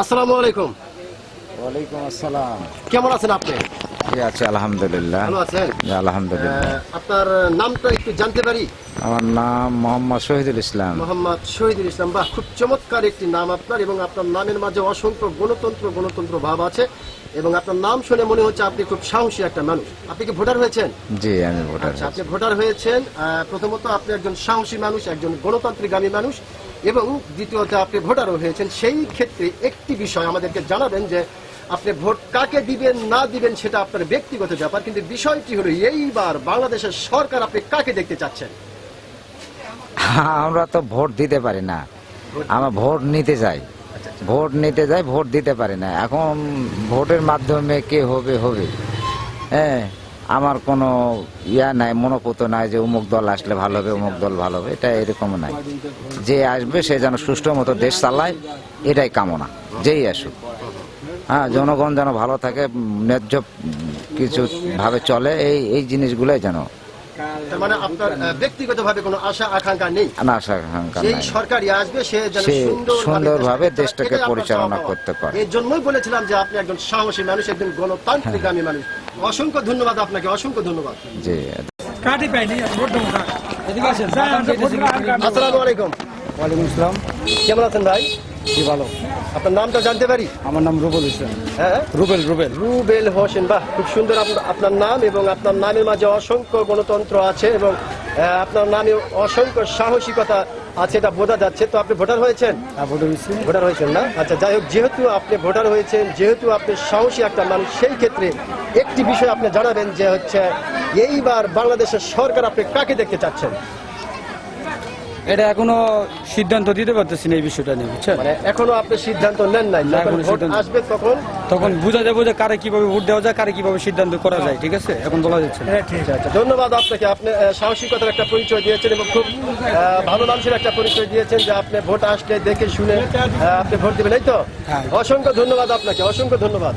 আসসালামু আলাইকুম। ওয়ালাইকুম আসসালাম। কেমন আছেন আপনি? আছে আলহামদুলিল্লাহ। ভালো আছেন? জি, আলহামদুলিল্লাহ। আপনার নামটা একটু জানতে পারি? আমার নাম মোহাম্মদ শহীদুল ইসলাম। মোহাম্মদ শহীদুল ইসলাম বাহ খুব চমৎকার একটি নাম আপনার এবং আপনার নামের মাঝে অসংখ্য গণতন্ত্র গণতন্ত্র ভাব আছে এবং আপনার নাম শুনে মনে হচ্ছে আপনি খুব সাহসী একটা মানুষ। আপনি কি ভোটার হয়েছেন? জি আমি ভোটার আচ্ছা আপনি ভোটার হয়েছেন প্রথমত আপনি একজন সাহসী মানুষ একজন গণতান্ত্রিকগামী মানুষ এবং দ্বিতীয়ত আপনি ভোটারও হয়েছেন। সেই ক্ষেত্রে একটি বিষয় আমাদেরকে জানাবেন যে আপনি ভোট কাকে দিবেন না দিবেন সেটা আপনার ব্যক্তিগত ব্যাপার কিন্তু বিষয়টি হলো এইবার বাংলাদেশের সরকার আপনি কাকে দেখতে চাচ্ছেন? আমরা তো ভোট দিতে পারি না। আমরা ভোট নিতে যাই ভোট নিতে যাই ভোট দিতে পারি না। এখন ভোটের মাধ্যমে কে হবে হবে। হ্যাঁ আমার কোনো ইয়া নাই মনোপুত নাই যে অমুক দল আসলে ভালো হবে অমুক দল ভালো হবে এটা এরকম নাই। যে আসবে সে যেন সুষ্ঠু মতো দেশ চালায় এটাই কামনা। যেই আসুক। হ্যাঁ জনগণ যেন ভালো থাকে ন্যায্য কিছু ভাবে চলে এই এই জিনিসগুলোই যেন। তার মানে আপনার ব্যক্তিগতভাবে কোনো আশা আকাঙ্ক্ষা নেই? না আশা আকাঙ্ক্ষা যেই সরকারই আসবে সে যেন সুন্দরভাবে দেশটাকে পরিচালনা করতে পারে। এই জন্যই বলেছিলাম যে আপনি একজন সাহসী মানুষ একজন গণতান্ত্রিকগামী মানুষ। অসংখ্য ধন্যবাদ আপনাকে অসংখ্য ধন্যবাদ। কাটি পাইনি আসসালামু আলাইকুম। ওয়ালাইকুম আসসালাম। কেমন আছেন ভাই? জি ভালো। আপনার নামটা জানতে পারি? আমার নাম রুবেল হোসেন। হ্যাঁ? রুবেল রুবেল। রুবেল হোসেন। বাহ খুব সুন্দর আপনার- আপনার নাম এবং আপনার নামের মাঝে অসংখ্য গণতন্ত্র আছে এবং আপনার নামে অসংখ্য সাহসিকতা আছে এটা বোঝা যাচ্ছে। তো আপনি ভোটার হয়েছেন? হয়েছে। ভোটার হয়েছেন না? আচ্ছা যাই হোক যেহেতু আপনি ভোটার হয়েছেন যেহেতু আপনি সাহসী একটা মানুষ সেই ক্ষেত্রে একটি বিষয় আপনি জানাবেন যে হচ্ছে এইবার বাংলাদেশের সরকার আপনি কাকে দেখতে চাচ্ছেন? এটা এখনও সিদ্ধান্ত দিতে পারতেছি না এই বিষয়টা নিয়ে বুঝছেন? মানে এখনও আপনি সিদ্ধান্ত নেন নাই যখন ভোট আসবে তখন? তখন বোঝা যাবে যে কারে কীভাবে ভোট দেওয়া যায় কারে কীভাবে সিদ্ধান্ত করা যায় ঠিক আছে? এখন বলা যাচ্ছে না। আচ্ছা আচ্ছা ধন্যবাদ আপনাকে। আপনি সাহসিকতার একটা পরিচয় দিয়েছেন এবং খুব ভালো মানুষের একটা পরিচয় দিয়েছেন যে আপনি ভোট আসলে দেখে শুনে আপনি ভোট দিবেন এই তো? হ্যাঁ। অসংখ্য ধন্যবাদ আপনাকে অসংখ্য ধন্যবাদ।